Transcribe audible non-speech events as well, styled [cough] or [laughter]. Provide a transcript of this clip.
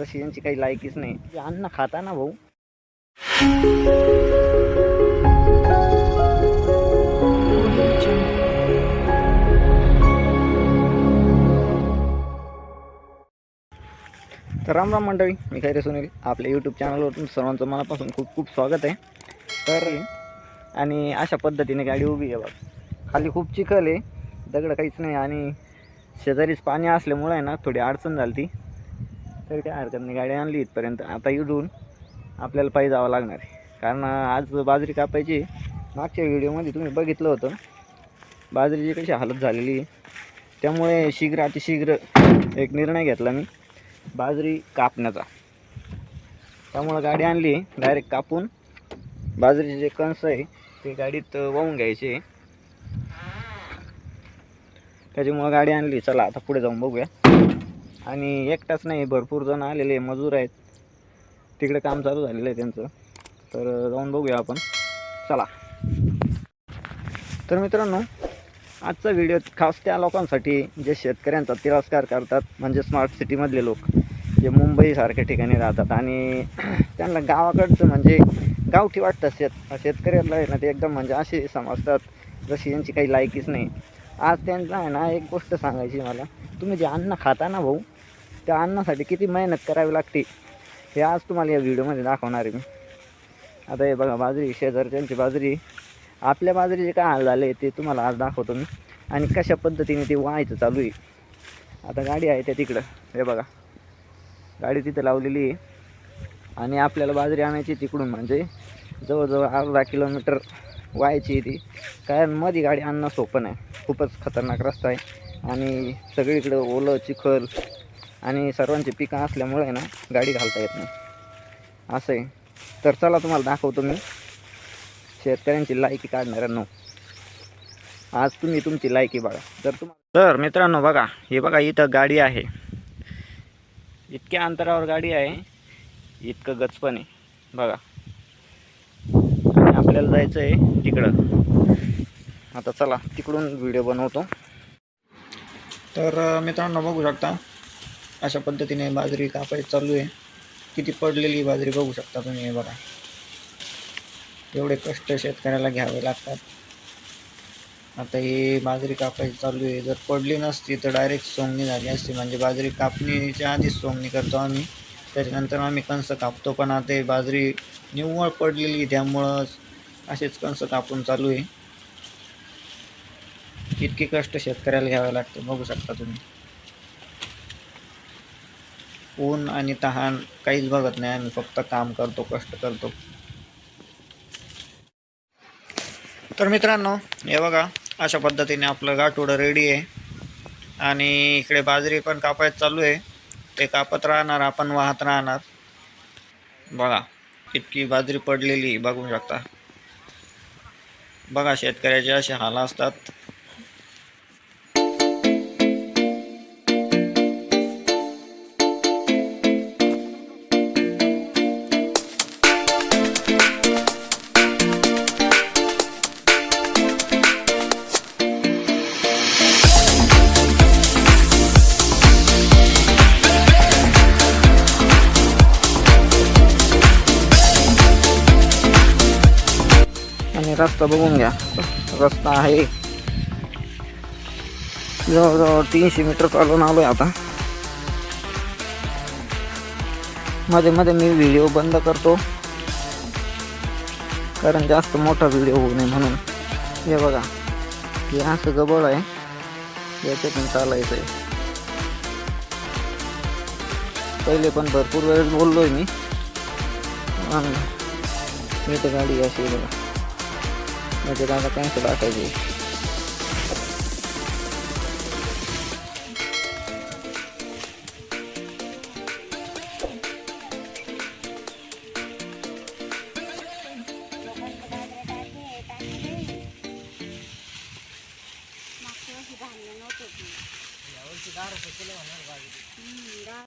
जशी यांची काही लायकीच नाही. अन्न खाता ना भाऊ. तर राम राम मंडळी मी खैरे सुनील आपल्या यूट्यूब चॅनलवर तुमचं सर्वांचं मनापासून खूप खूप स्वागत आहे. तर आणि अशा पद्धतीने गाडी उभी आहे बघ. खाली खूप चिखल आहे दगड काहीच नाही आणि शेजारीच पाणी असल्यामुळे ना थोडी अडचण झाली ती तरी काय हरकत नाही गाडी आणली इथपर्यंत. आता इडून आपल्याला पायी जावं लागणार आहे. कारण आज बाजरी कापायची मागच्या व्हिडिओमध्ये तुम्ही बघितलं होतं. बाजरीची कशी हालत झालेली आहे. त्यामुळे शीघ्र अतिशीघ्र एक निर्णय घेतला मी बाजरी कापण्याचा. त्यामुळं गाडी आणली डायरेक्ट कापून बाजरीचे जे कणस आहे ते गाडीत वाहून घ्यायचे त्याच्यामुळं गाडी आणली. चला आता पुढे जाऊन बघूया. आणि एकटाच नाही भरपूर जण आलेले मजूर आहेत. तिकडे काम चालू झालेलं आहे त्यांचं. तर जाऊन बघूया आपण. चला. तर मित्रांनो आजचा व्हिडिओ खास त्या लोकांसाठी जे शेतकऱ्यांचा तिरस्कार करतात म्हणजे स्मार्ट सिटीमधले लोक जे मुंबईसारख्या ठिकाणी राहतात आणि [clears throat] त्यांना गावाकडचं म्हणजे गावठी वाटतं शेत शेतकऱ्याला आहे ना ते एकदम म्हणजे असे समजतात जशी यांची काही लायकीच नाही. आज त्यांना आहे ना एक गोष्ट सांगायची मला. तुम्ही जे अन्न खाता ना भाऊ त्या अन्नासाठी किती मेहनत करावी लागते हे आज तुम्हाला या व्हिडिओमध्ये दाखवणार आहे मी. आता हे बघा बाजरी शेजारच्यांची बाजरी आपल्या बाजरीचे काय हाल झाले ते तुम्हाला आज दाखवतो मी. आणि कशा पद्धतीने ते व्हायचं चालू आहे. आता गाडी आहे त्या तिकडं. हे बघा गाडी तिथं लावलेली आहे. आणि आपल्याला बाजरी आणायची तिकडून म्हणजे जवळजवळ अर्धा किलोमीटर व्हायची ती. कारण मध्ये गाडी आणणं सोपं नाही. खूपच खतरनाक रस्ता आहे. आणि सगळीकडं ओलं चिखल आणि सर्वांची पिकं असल्यामुळे ना गाडी घालता येत नाही. असं आहे. तर चला तुम्हाला दाखवतो मी. शेतकऱ्यांची लायकी काढणाऱ्यांनो आज तुम्ही तुमची लायकी बघा. जर तुम्हाला तर मित्रांनो बघा हे बघा इथं गाडी आहे. इतक्या अंतरावर गाडी आहे. इतकं गचपण आहे. बघा. आणि आपल्याला जायचं आहे तिकडं. आता चला तिकडून व्हिडिओ बनवतो. तर मित्रांनो बघू शकता. अशा पद्धतीने बाजरी कापायची चालू आहे. किती पडलेली बाजरी बघू शकता तुम्ही हे बघा. एवढे कष्ट शेतकऱ्याला घ्यावे लागतात. आता हे बाजरी कापायची चालू आहे. जर पडली नसती तर डायरेक्ट सोंगणी झाली असती. म्हणजे बाजरी कापणीच्या आधीच सोंगणी करतो आम्ही. त्याच्यानंतर आम्ही कणसं कापतो. पण आता हे बाजरी निव्वळ पडलेली त्यामुळं असेच कंस कापून चालू आहे. इतके कष्ट शेतकऱ्याला घ्यावे लागते. बघू शकता तुम्ही. ऊन आणि तहान काहीच बघत नाही. आम्ही फक्त काम करतो कष्ट करतो. तर मित्रांनो हे बघा अशा पद्धतीने आपलं गाठोडं रेडी आहे. आणि इकडे बाजरी पण कापायचं चालू आहे. ते कापत राहणार आपण वाहत राहणार. बघा इतकी बाजरी पडलेली बघू शकता. बघा शेतकऱ्याचे असे हाल असतात. रस्ता बघून घ्या. रस्ता आहे. जवळजवळ तीनशे मीटर चालून आलोय आता. मध्ये मध्ये मी व्हिडिओ बंद करतो. कारण जास्त मोठा व्हिडिओ होऊ नये म्हणून. हे बघा. हे असं गबळ आहे. याच्यातून चालायचं आहे पहिले पण भरपूर वेळेस बोललोय मी. आणि इथं गाडी अशी बघा. बघा म्हणजे दादा कॅन्सल टाकायची